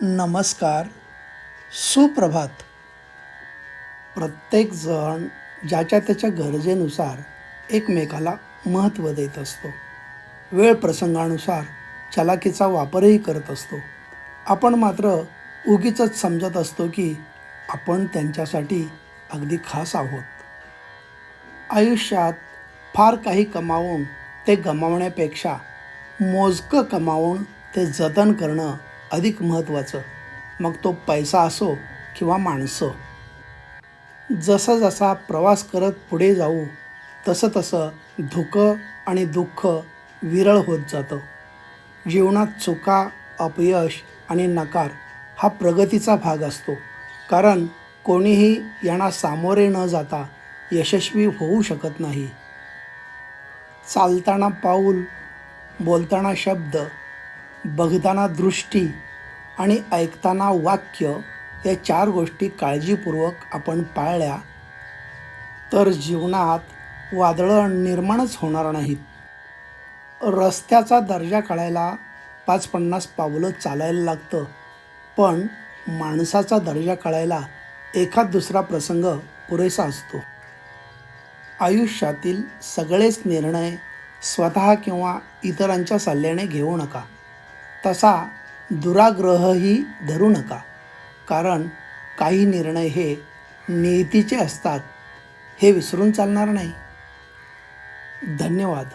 नमस्कार. सुप्रभात. प्रत्येकजण ज्याच्या त्याच्या गरजेनुसार एकमेकाला महत्त्व देत असतो. वेळ प्रसंगानुसार चलाकीचा वापरही करत असतो. आपण मात्र उगीच समजत असतो की आपण त्यांच्यासाठी अगदी खास आहोत. आयुष्यात फार काही कमावून ते गमावण्यापेक्षा मोजकं कमावून ते जतन करणं अधिक महत्त्वाचं. मग तो पैसा असो किंवा माणसं. जसा जसा प्रवास करत पुढे जाऊ तसं तसं धुकं आणि दुःख विरळ होत जातं. जीवनात चुका अपयश आणि नकार हा प्रगतीचा भाग असतो. कारण कोणीही यांना सामोरे न जाता यशस्वी होऊ शकत नाही. चालताना पाऊल बोलताना शब्द बघताना दृष्टी आणि ऐकताना वाक्य या चार गोष्टी काळजीपूर्वक आपण पाळल्या तर जीवनात वादळं निर्माणच होणार नाहीत. रस्त्याचा दर्जा काढायला पाच पन्नास पावलं चालायला लागतं. पण माणसाचा दर्जा कळायला एखाद दुसरा प्रसंग पुरेसा असतो. आयुष्यातील सगळेच निर्णय स्वतः किंवा इतरांच्या सल्ल्याने घेऊ नका. तसा दुराग्रहही धरू नका. कारण काही निर्णय हे नियतीचे असतात. हे विसरून चालणार नाही. धन्यवाद.